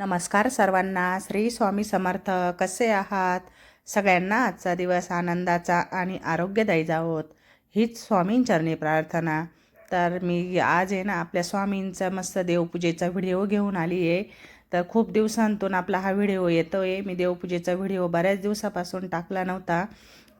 नमस्कार सर्वांना. श्री स्वामी समर्थ कसे आहात? सगळ्यांना आजचा दिवस आनंदाचा आणि आरोग्यदायी जावोत. हीच स्वामींचरणी प्रार्थना. तर मी आज आहे ना आपल्या स्वामींचा मस्त देवपूजेचा व्हिडिओ घेऊन आली आहे तर खूप दिवसांतून आपला हा व्हिडिओ येतो आहे मी देवपूजेचा व्हिडिओ बऱ्याच दिवसापासून टाकला नव्हता.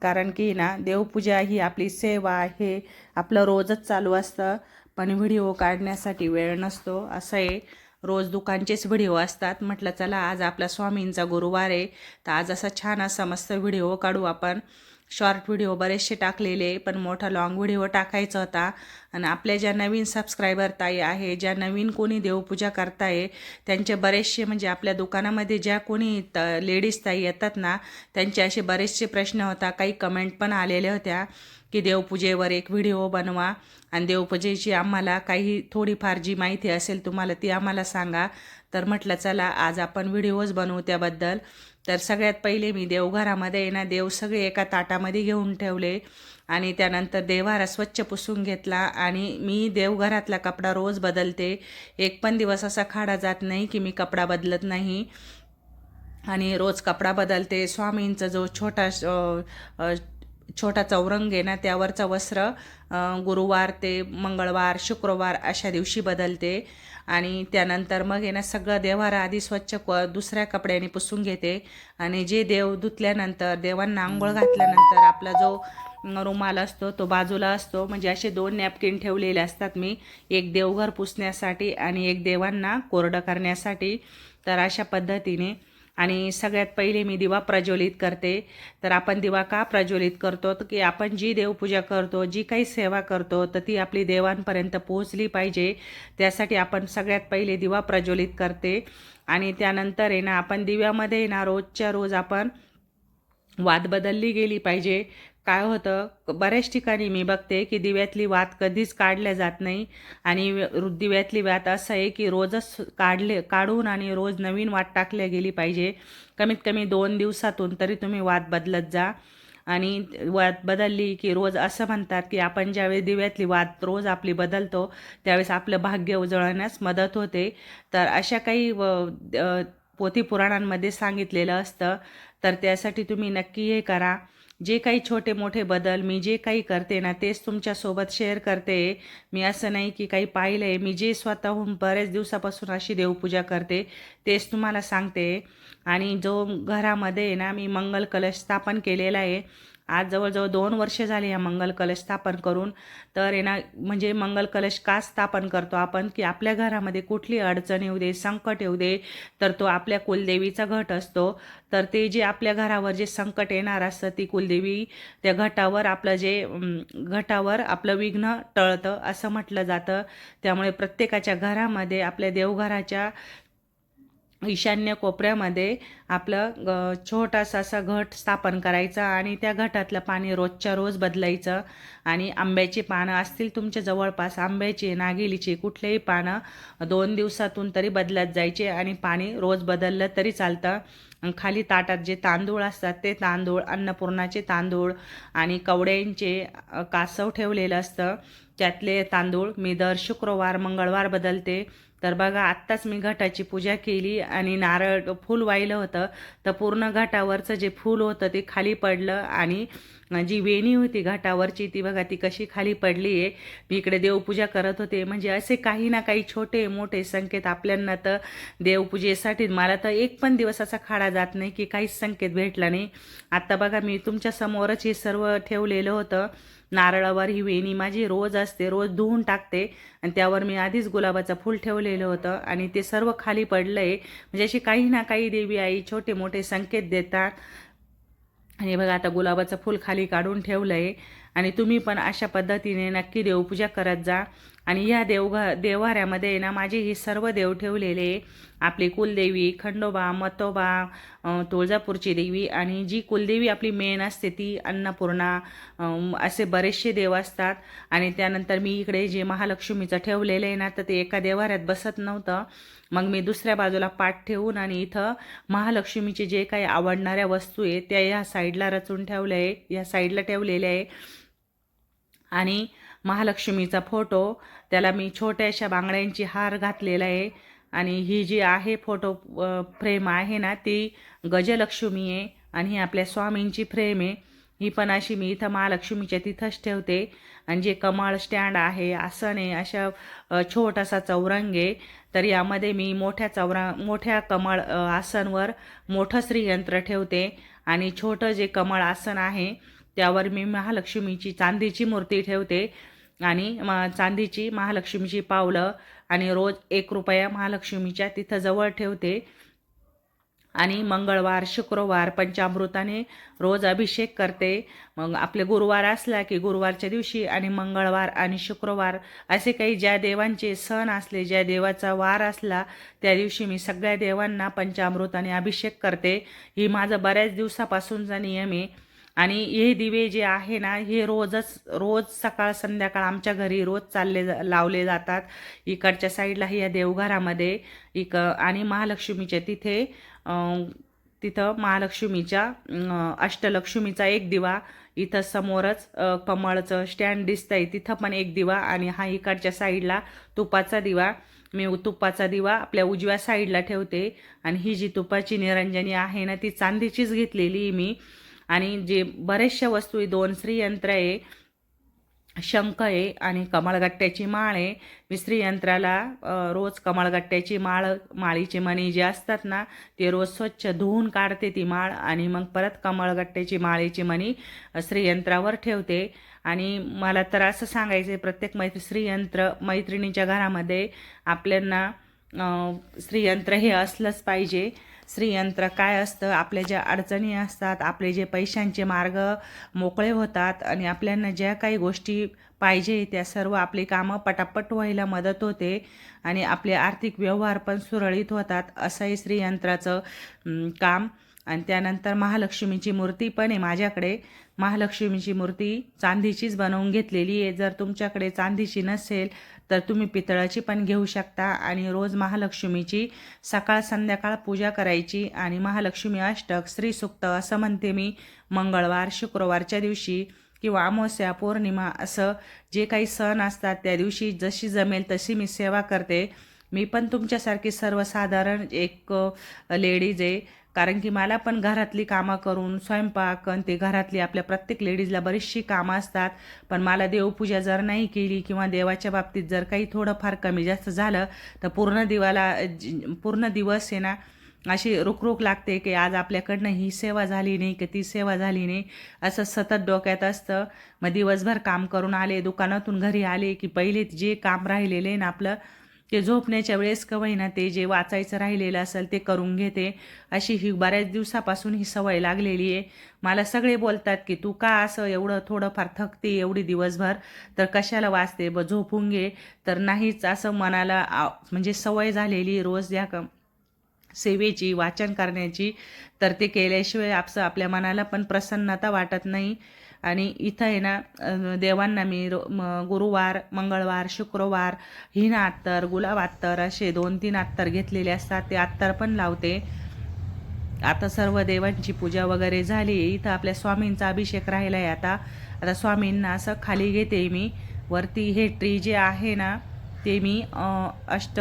कारण की ना देवपूजा ही आपली सेवा हे आपलं रोजच चालू असतं. पण व्हिडिओ काढण्यासाठी वेळ नसतो. असं आहे. रोज दुकानचेच व्हिडिओ असतात. म्हटलं चला आज आपला स्वामींचा गुरुवार आहे. तर आज असा छान असा मस्त व्हिडिओ काढू आपण. शॉर्ट व्हिडिओ बरेचसे टाकलेले पण मोठा लॉंग व्हिडिओ टाकायचा होता. आणि आपल्या ज्या नवीन सबस्क्रायबर ताई आहे ज्या नवीन कोणी देवपूजा करताय त्यांचे बरेचसे म्हणजे आपल्या दुकानामध्ये ज्या कोणी त लेडीज ताई येतात ना त्यांचे असे बरेचसे प्रश्न होता. काही कमेंट पण आलेल्या होत्या की देवपूजेवर एक व्हिडिओ बनवा. आणि देवपूजेची आम्हाला काही थोडीफार जी माहिती असेल तुम्हाला ती आम्हाला सांगा. तर म्हटलं चला आज आपण व्हिडिओज बनवू त्याबद्दल. तर सगळ्यात पहिले मी देवघरामध्ये ना देव सगळे एका ताटामध्ये घेऊन ठेवले आणि त्यानंतर देवारा स्वच्छ पुसून घेतला आणि मी देवघरातला कपडा रोज बदलते. एक पण दिवस असा खाडा जात नाही की मी कपडा बदलत नाही. आणि रोज कपडा बदलते. स्वामींचा जो छोटा छोटा चौरंग आहे ना त्यावरचं वस्त्र गुरुवार ते मंगळवार शुक्रवार अशा दिवशी बदलते. आणि त्यानंतर मग आहे ना सगळं देवारा आधी स्वच्छ क दुसऱ्या कपड्याने पुसून घेते. आणि जे देव धुतल्यानंतर देवांना आंघोळ घातल्यानंतर आपला जो रुमाल असतो तो बाजूला असतो. म्हणजे असे दोन नॅपकिन ठेवलेले असतात मी. एक देवघर पुसण्यासाठी आणि एक देवांना कोरडं करण्यासाठी. तर अशा पद्धतीने आणि सगळ्यात पहिले मी दिवा प्रज्वलित करते. तर आपण दिवा का प्रज्वलित करतो? की आपण जी देवपूजा करतो जी काही सेवा करतो तर ती आपली देवांपर्यंत पोहोचली पाहिजे. त्यासाठी आपण सगळ्यात पहिले दिवा प्रज्वलित करते. आणि त्यानंतर आहे ना आपण दिव्यामध्ये ना रोजच्या रोज आपण वाद बदलली गेली पाहिजे. काय होतं? बऱ्याच ठिकाणी मी बघते की दिव्यातली वात कधीच काढल्या जात नाही. आणि दिव्यातली वात असं आहे की रोजच काढले काढून आणि रोज नवीन वात टाकल्या गेली पाहिजे. कमीत कमी दोन दिवसातून तरी तुम्ही वात बदलत जा. आणि वात बदलली की रोज असं म्हणतात की आपण ज्यावेळी दिव्यातली वात रोज आपली बदलतो त्यावेळेस आपलं भाग्य उजळण्यास मदत होते. तर अशा काही पोथी पुराणांमध्ये सांगितलेलं असतं. तर त्यासाठी तुम्ही नक्की हे करा. जे काही छोटे मोठे बदल मी जे काही करते ना तेच तुमच्यासोबत शेअर करते. मी असं नाही की काही पाहिलं आहे मी जे स्वतःहून बऱ्याच दिवसापासून अशी देवपूजा करते तेच तुम्हाला सांगते. आणि जो घरामध्ये ना मी मंगल कलश स्थापन केलेला आहे. आज जवळजवळ दोन वर्ष झाले या मंगल कलश स्थापन करून. तर आहे म्हणजे मंगल कलश का स्थापन करतो आपण? की आपल्या घरामध्ये कुठली अडचण येऊ दे संकट येऊ दे तर तो आपल्या कुलदेवीचा घट असतो. तर ते जे आपल्या घरावर जे संकट येणार असतं ती कुलदेवी त्या घटावर आपलं जे घटावर आपलं विघ्न टळतं असं म्हटलं जातं. त्यामुळे प्रत्येकाच्या घरामध्ये आपल्या देवघराच्या ईशान्य कोपऱ्यामध्ये आपलं ग छोटासा असा घट स्थापन करायचा आणि त्या घटातलं पाणी रोजच्या रोज बदलायचं आणि आंब्याची पानं असतील तुमच्या जवळपास आंब्याची नागिलीची कुठलेही पानं दोन दिवसातून तरी बदलत जायचे आणि पाणी रोज बदललं तरी चालतं. खाली ताटात जे तांदूळ असतात ते तांदूळ अन्नपूर्णाचे तांदूळ आणि कवड्यांचे कासव ठेवलेलं असतं. त्यातले तांदूळ मी दर शुक्रवार मंगळवार बदलते. तर बघा आत्ताच मी घटाची पूजा केली आणि नारळ फूल वाहिलं होतं. तर पूर्ण घाटावरचं जे फूल होतं ते खाली पडलं आणि जी वेणी होती घाटावरची ती बघा ती कशी खाली पडली आहे. मी इकडे देवपूजा करत होते. म्हणजे असे काही ना काही छोटे मोठे संकेत आपल्यांना तर देवपूजेसाठी. मला तर एक पण दिवस असा खाडा जात नाही की काहीच संकेत भेटला नाही. आत्ता बघा मी तुमच्यासमोरच हे सर्व ठेवलेलं होतं. नारळावर ही वेणी माझी रोज असते रोज धुवून टाकते. आणि त्यावर मी आधीच गुलाबाचं फूल ठेवलेलं होतं. आणि ते सर्व खाली पडलं आहे म्हणजे अशी काही ना काही देवी आई छोटे मोठे संकेत देतात. आणि बघा आता गुलाबाचं फूल खाली काढून ठेवलं आहे आणि तुम्ही पण अशा पद्धतीने नक्की देवपूजा करत जा. आणि ह्या देवघ देवाऱ्यामध्ये ना माझे हे सर्व देव ठेवलेले आपली कुलदेवी खंडोबा मतोबा तुळजापूरची देवी आणि जी कुलदेवी आपली मेन असते ती अन्नपूर्णा असे बरेचसे देव असतात. आणि त्यानंतर मी इकडे जे महालक्ष्मीचं ठेवलेलं आहे ना तर ते एका देवाऱ्यात बसत नव्हतं. मग मी दुसऱ्या बाजूला पाठ ठेवून आणि इथं महालक्ष्मीचे जे काही आवडणाऱ्या वस्तू आहे त्या ह्या साईडला रचून ठेवल्या आहे या साईडला ठेवलेल्या आहे. आणि महालक्ष्मीचा फोटो. त्याला मी छोट्याशा बांगड्यांची हार घातलेला आहे. आणि ही जी आहे फोटो फ्रेम आहे ना ती गजलक्ष्मी आहे आणि ही आपल्या स्वामींची फ्रेम आहे. ही पण अशी मी इथं महालक्ष्मीच्या तिथंच ठेवते. आणि जे कमळ स्टँड आहे आसन आहे अशा छोटासा चौरंग आहे. तर यामध्ये मी मोठ्या चौरा मोठ्या कमळ आसनवर मोठं श्रीयंत्र ठेवते. आणि छोटं जे कमळ आसन आहे त्यावर मी महालक्ष्मीची चांदीची मूर्ती ठेवते. आणि म चांदीची महालक्ष्मीची पावलं आणि रोज एक रुपया महालक्ष्मीच्या तिथं जवळ ठेवते. आणि मंगळवार शुक्रवार पंचामृताने रोज अभिषेक करते. मग आपले गुरुवार असला की गुरुवारच्या दिवशी आणि मंगळवार आणि शुक्रवार असे काही ज्या देवांचे सण असले ज्या देवाचा वार असला त्या दिवशी मी सगळ्या देवांना पंचामृताने अभिषेक करते. ही माझं बऱ्याच दिवसापासूनचा नियम आहे. आणि हे दिवे जे आहे ना हे रोजच रोज सकाळ संध्याकाळ आमच्या घरी रोज चालले जा- लावले जातात. इकडच्या साईडलाही या देवघरामध्ये इक आणि महालक्ष्मीच्या तिथे तिथं महालक्ष्मीच्या अष्टलक्ष्मीचा एक दिवा इथं समोरच कमळचं स्टँड दिसतंय. तिथं पण एक दिवा आणि हा इकडच्या साईडला तुपाचा दिवा. मी तुपाचा दिवा आपल्या उजव्या साईडला ठेवते. आणि ही जी तुपाची निरंजनी आहे ना ती चांदीचीच घेतलेली मी. आणि जे बऱ्याचशा वस्तू आहे दोन श्रीयंत्र आहे शंख आहे आणि कमळगट्ट्याची माळ आहे. मी श्रीयंत्राला रोज कमळगट्ट्याची माळ माळीचे मणी जे असतात ना ते रोज स्वच्छ धुवून काढते ती माळ आणि मग परत कमळगट्ट्याची माळीची मणी स्त्रीयंत्रावर श्रीयंत्रावर ठेवते. आणि मला तर असं सांगायचं आहे प्रत्येक मैत्री श्रीयंत्र मैत्रिणीच्या घरामध्ये आपल्यांना स्त्रीयंत्र श्रीयंत्र हे असलंच पाहिजे. श्रीयंत्र काय असतं आपल्या ज्या अडचणी असतात आपले जे पैशांचे मार्ग मोकळे होतात आणि आपल्याला ज्या काही गोष्टी पाहिजे त्या सर्व आपली कामं पटापट व्हायला मदत होते आणि आपले आर्थिक व्यवहार पण सुरळीत होतात असंही श्रीयंत्राचं काम. आणि त्यानंतर महालक्ष्मीची मूर्ती पण आहे माझ्याकडे. महालक्ष्मीची मूर्ती चांदीचीच बनवून घेतलेली आहे. जर तुमच्याकडे चांदीची नसेल तर तुम्ही पितळाची पण घेऊ शकता आणि रोज महालक्ष्मीची सकाळ संध्याकाळ पूजा करायची आणि महालक्ष्मी अष्टक श्रीसुक्त असं म्हणते मी. मंगळवार शुक्रवारच्या दिवशी किंवा अमावस्या पौर्णिमा असं जे काही सण असतात त्या दिवशी जशी जमेल तशी मी सेवा करते. मी पण तुमच्यासारखी सर्वसाधारण एक लेडीज आहे. कारण की मला पण घरातली कामं करून स्वयंपाक आणि ते घरातली आपल्या प्रत्येक लेडीजला बरीचशी कामं असतात. पण मला देवपूजा जर नाही केली किंवा देवाच्या बाबतीत जर काही थोडंफार कमी जास्त झालं तर पूर्ण दिवाला पूर्ण दिवस आहे ना अशी रुकरुक लागते की आज आपल्याकडनं ही सेवा झाली नाही की ती सेवा झाली नाही. असं सतत डोक्यात असतं. मग दिवसभर काम करून आले दुकानातून घरी आले की पहिले जे काम राहिलेले आहे ना आपलं ते झोपण्याच्या वेळेस कवय ना ते जे वाचायचं राहिलेलं असेल ते करून घेते. अशी ही बऱ्याच दिवसापासून ही सवय लागलेली आहे. मला सगळे बोलतात की तू का असं एवढं थोडंफार थकते एवढी दिवसभर? तर कशाला वाचते? ब झोपून घे. तर नाहीच असं मनाला म्हणजे सवय झालेली रोज या क सेवेची वाचन करण्याची. तर ते केल्याशिवाय आपसं आपल्या मनाला पण प्रसन्नता वाटत नाही. आणि इथं आहे ना देवांना मी रो म गुरुवार मंगळवार शुक्रवार हिन अत्तर गुलाब अत्तर असे दोन तीन अत्तर घेतलेले असतात. ते अत्तर पण लावते. आता सर्व देवांची पूजा वगैरे झाली. इथं आपल्या स्वामींचा अभिषेक राहिला आहे आता. आता स्वामींना असं खाली घेते मी. वरती हे ट्री जे आहे ना ते मी अष्ट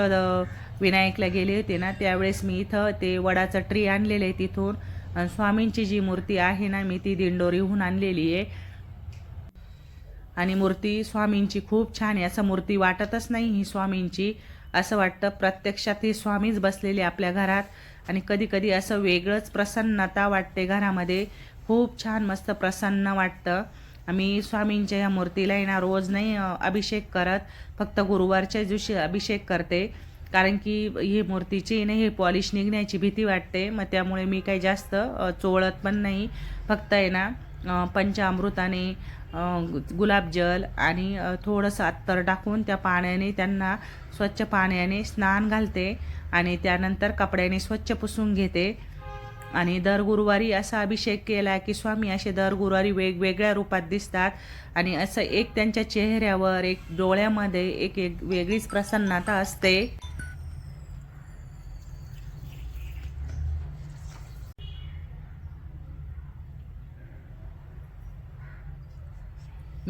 विनायकला गेले होते ना त्यावेळेस मी इथं ते वडाचं ट्री आणलेलं आहे तिथून. स्वामींची जी मूर्ती आहे ना मी ती दिंडोरीहून आणलेली आहे. आणि मूर्ती स्वामींची खूप छान आहे. असं मूर्ती वाटतच नाही ही स्वामींची. असं वाटतं प्रत्यक्षात ही स्वामीच बसलेली आपल्या घरात. आणि कधी कधी असं वेगळंच प्रसन्नता वाटते घरामध्ये. खूप छान मस्त प्रसन्न वाटतं. आम्ही स्वामींच्या या मूर्तीला ना रोज नाही अभिषेक करत. फक्त गुरुवारच्या दिवशी अभिषेक करते. कारण की हे मूर्तीची नाही हे पॉलिश निघण्याची भीती वाटते. मग त्यामुळे मी काही जास्त चोळत पण नाही. फक्त आहे ना पंचामृताने गुलाबजल आणि थोडंसं अत्तर टाकून त्या पाण्याने त्यांना स्वच्छ पाण्याने स्नान घालते आणि त्यानंतर कपड्याने स्वच्छ पुसून घेते. आणि दर गुरुवारी असा अभिषेक केला की स्वामी असे दर गुरुवारी वेगवेगळ्या रूपात दिसतात. आणि असं एक त्यांच्या चेहऱ्यावर एक डोळ्यामध्ये एक एक वेगळीच प्रसन्नता असते.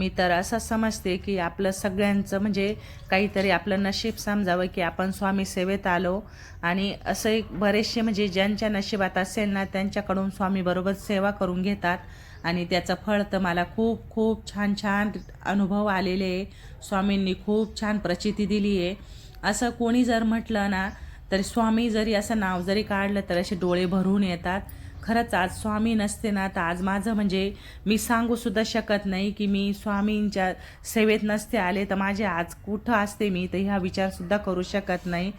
मी तर असं समजते की आपलं सगळ्यांचं म्हणजे काहीतरी आपलं नशीब समजावं की आपण स्वामी सेवेत आलो. आणि असं एक बरेचसे म्हणजे ज्यांच्या नशिबात असेल ना त्यांच्याकडून स्वामी बरोबर सेवा करून घेतात. आणि त्याचं फळ तर मला खूप खूप छान छान अनुभव आलेले आहे. स्वामींनी खूप छान प्रचिती दिली आहे. असं कोणी जर म्हटलं ना तरी स्वामी जरी असं नाव जरी काढलं तर असे डोळे भरून येतात. खरंच आज स्वामी नसते ना तर आज माझं म्हणजे मी सांगूसुद्धा शकत नाही की मी स्वामींच्या सेवेत नसते आले तर माझे आज कुठं असते मी तर ह्या विचारसुद्धा करू शकत नाही.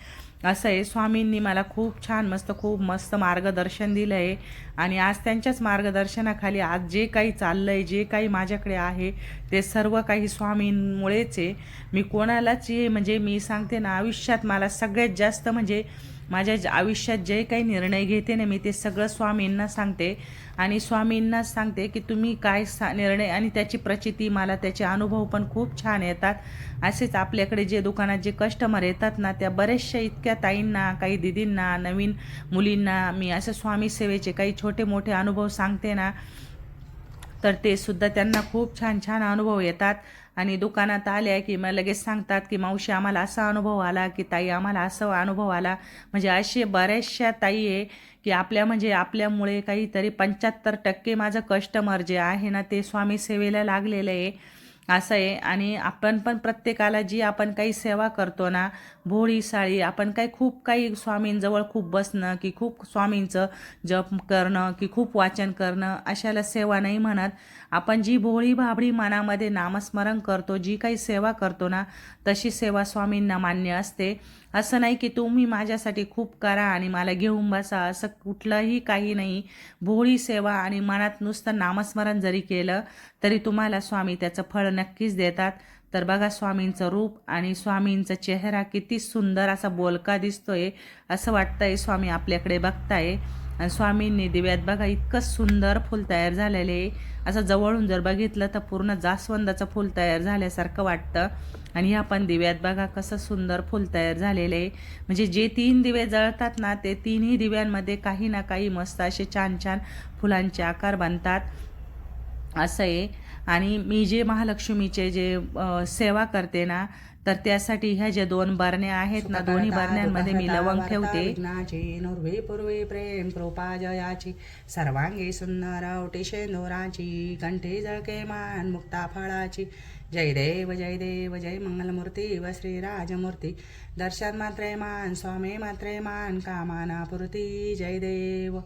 असं आहे स्वामींनी मला खूप छान मस्त खूप मस्त मार्गदर्शन दिलं आहे आणि आज त्यांच्याच मार्गदर्शनाखाली आज जे काही चाललं आहे जे काही माझ्याकडे आहे ते सर्व काही स्वामींमुळेच आहे. मी कोणालाच म्हणजे मी सांगते ना आयुष्यात मला सगळ्यात जास्त म्हणजे माझ्या आयुष्यात जे काही निर्णय घेते ना मी ते सगळं स्वामींना सांगते. आणि स्वामींनाच सांगते की तुम्ही काय सा निर्णय आणि त्याची प्रचिती मला त्याचे अनुभव पण खूप छान येतात. असेच आपल्याकडे जे दुकानात जे कस्टमर येतात ना त्या बऱ्याचशा इतक्या ताईंना काही दिदींना नवीन मुलींना मी असं स्वामी सेवेचे काही छोटे मोठे अनुभव सांगते ना तर ते सुद्धा त्यांना खूप छान छान अनुभव येतात. आणि दुकानात आल्या की मग लगेच सांगतात की मावशी आम्हाला असा अनुभव आला की ताई आम्हाला असं अनुभव आला. म्हणजे असे बऱ्याचशा ताई आहे की आपल्या म्हणजे आपल्यामुळे काहीतरी पंच्याहत्तर टक्के माझं कस्टमर जे आहे ना ते स्वामी सेवेला लागलेलं आहे. असं आहे. आणि आपण पण प्रत्येकाला जी आपण काही सेवा करतो ना भोळी साळी आपण काही खूप काही स्वामींजवळ खूप बसणं की खूप स्वामींचं जप करणं की खूप वाचन करणं अशाला सेवा नाही म्हणत. आपण जी भोळी भाबडी मनामध्ये नामस्मरण करतो जी काही सेवा करतो ना तशी सेवा स्वामींना मान्य असते. असं नाही की तुम्ही माझ्यासाठी खूप करा आणि मला घेऊन बसा असं कुठलंही काही नाही. भोळी सेवा आणि मनात नुसतं नामस्मरण जरी केलं तरी तुम्हाला स्वामी त्याचं फळ नक्कीच देतात. तर बघा स्वामींचं रूप आणि स्वामींचा चेहरा किती सुंदर असा बोलका दिसतोय असं वाटतंय स्वामी आपल्याकडे बघताय. आणि स्वामींनी दिव्यात बघा इतकं सुंदर फूल तयार झालेले आहे. असं जवळून जर बघितलं तर पूर्ण जास्वंदाचं फूल तयार झाल्यासारखं वाटतं. आणि ह्या पण दिव्यात बघा कसं सुंदर फूल तयार झालेलं आहे. म्हणजे जे तीन दिवे जळतात ना ते तीनही दिव्यांमध्ये काही ना काही मस्त असे छान छान फुलांचे आकार बनतात. असं आहे. आणि मी जे महालक्ष्मीचे जे सेवा करते ना तर त्यासाठी ह्या ज्या दोन बरण्या आहेत ना दोन्ही बरण्यांमध्ये मी लवंग ठेवते. नुर्वे पूर्वे प्रेम कृपा जयाची सर्वांगी सुंदर ओटी शेंदुराची कंठी जळके मान मुक्ता फळाची. जय देव जय देव जय मंगलमूर्ती व श्रीराजमूर्ती दर्शन मात्रे मान स्वामी मात्रे मान कामाना पुरती जय देव.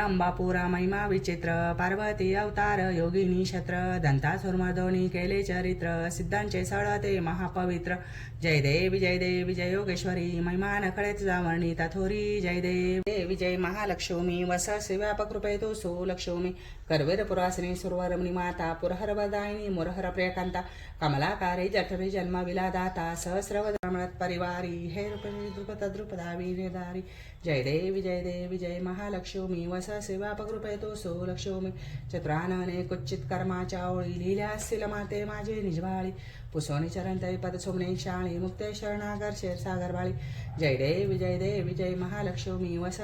अंबापुरा महिमा विचित्र पार्वती अवतार योगिनी छत्र दंतासुरमर्दोनी केले चरित्र सिद्धांचे सळते महापवित्र. जय देवी जय देवी जय योगेश्वरी महिमा नखळेत जावणी तथोरी. जय देव देवी जय महालक्ष्मी वस व्यापक तू तो सो लक्ष्मी करवेर पुरासनी सुरवरमणी माता पुरहर वदायिनी मुरहर प्रियकांता कमलाकारी जठरी जन्म विलादाता सहस्रवद्रमणत परिवारी हे रूपणी द्रुपद द्रुपदा वीरदारी जय देवी जय देवी जय महालक्ष्मी वस सेवापकृपे तो सो लक्ष्मी चतुरानने कुच्चित कर्माच्या ओळी लिहिल्या असतील माते माझे निजवाळी। पुसोनी चरण तै पद सोमने शाळी मुक्ते शरणागर क्षीरसागर बाळी जय देव जय देव जय महालक्ष्मी वस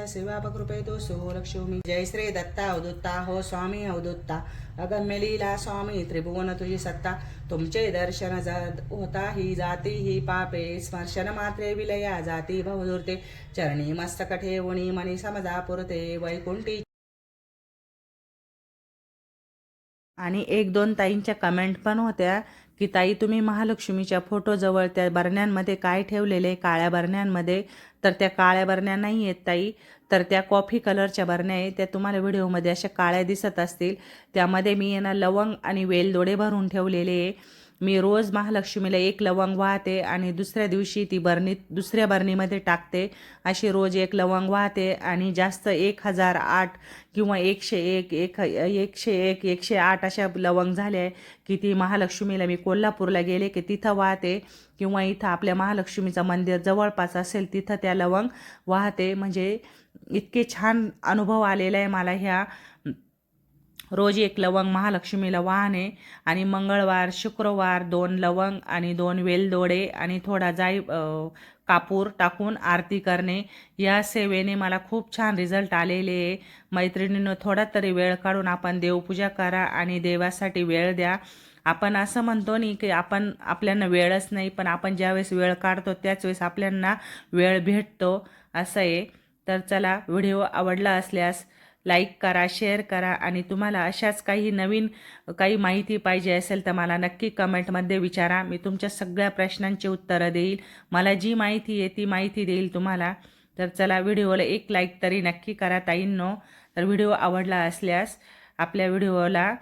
कृपे तो लक्ष्मी जय श्री दत्ता अवदुत्ता हो स्वामी अवदुत्ता अगम्य लीला स्वामी त्रिभुवन तुझी सत्ता। तुमचे दर्शन होता ही जाती ही पापे। स्मर्शन मात्रे विलया जाती भवदुर्ते चरणी मस्तक ठेवणी मनी समजा पुरते। वैकुंठी आणि एक दोन ताईंच्या कमेंट पण होत्या. की ताई तुम्ही महालक्ष्मीच्या फोटोजवळ त्या बरण्यांमध्ये काय ठेवलेले? काळ्या बरण्यांमध्ये. तर त्या काळ्या बरण्या नाही आहेत ताई. तर त्या कॉफी कलरच्या बरण्या आहेत. त्या तुम्हाला व्हिडिओमध्ये अशा काळ्या दिसत असतील. त्यामध्ये मी यांना लवंग आणि वेलदोडे भरून ठेवलेले आहे. मी रोज महालक्ष्मीला एक लवंग वाहते आणि दुसऱ्या दिवशी ती बरणीत दुसऱ्या बरणीमध्ये टाकते. अशी रोज एक लवंग वाहते आणि जास्त एक हजार आठ किंवा एकशे एक एक एकशे एक एकशे आठ अशा लवंग झाल्या की ती महालक्ष्मीला मी कोल्हापूरला गेले की तिथं वाहते. किंवा इथं आपल्या महालक्ष्मीचं मंदिर जवळपास असेल तिथं त्या लवंग वाहते. म्हणजे इतके छान अनुभव आलेला आहे मला ह्या रोज एक लवंग महालक्ष्मीला वाहने आणि मंगळवार शुक्रवार दोन लवंग आणि दोन वेलदोडे आणि थोडा जाई कापूर टाकून आरती करणे. या सेवेने मला खूप छान रिझल्ट आलेले आहे. मैत्रिणीनं थोडा तरी वेळ काढून आपण देवपूजा करा आणि देवासाठी वेळ द्या. आपण असं म्हणतो नाही की आपण आपल्यांना वेळच नाही पण आपण ज्यावेळेस वेळ काढतो त्याच वेळेस आपल्यांना वेळ भेटतो. असं आहे. तर चला व्हिडिओ आवडला असल्यास लाईक करा शेअर करा आणि तुम्हाला अशाच काही नवीन काही माहिती पाहिजे असेल तर मला नक्की कमेंटमध्ये विचारा. मी तुमच्या सगळ्या प्रश्नांची उत्तरं देईल. मला जी माहिती आहे ती माहिती देईल तुम्हाला. तर चला व्हिडिओला एक लाईक तरी नक्की करा ताईंनो. तर व्हिडिओ आवडला असल्यास आपल्या व्हिडिओला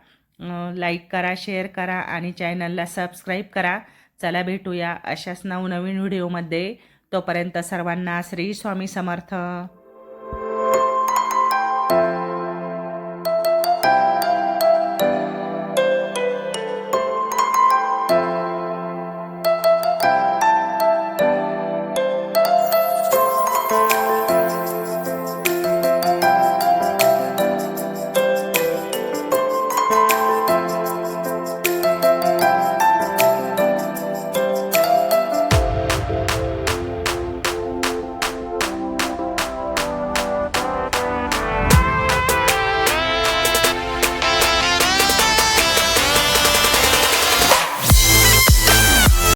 लाईक करा शेअर करा आणि चॅनलला सबस्क्राईब करा. चला भेटूया अशाच नवनवीन व्हिडिओमध्ये. तोपर्यंत सर्वांना श्री स्वामी समर्थ.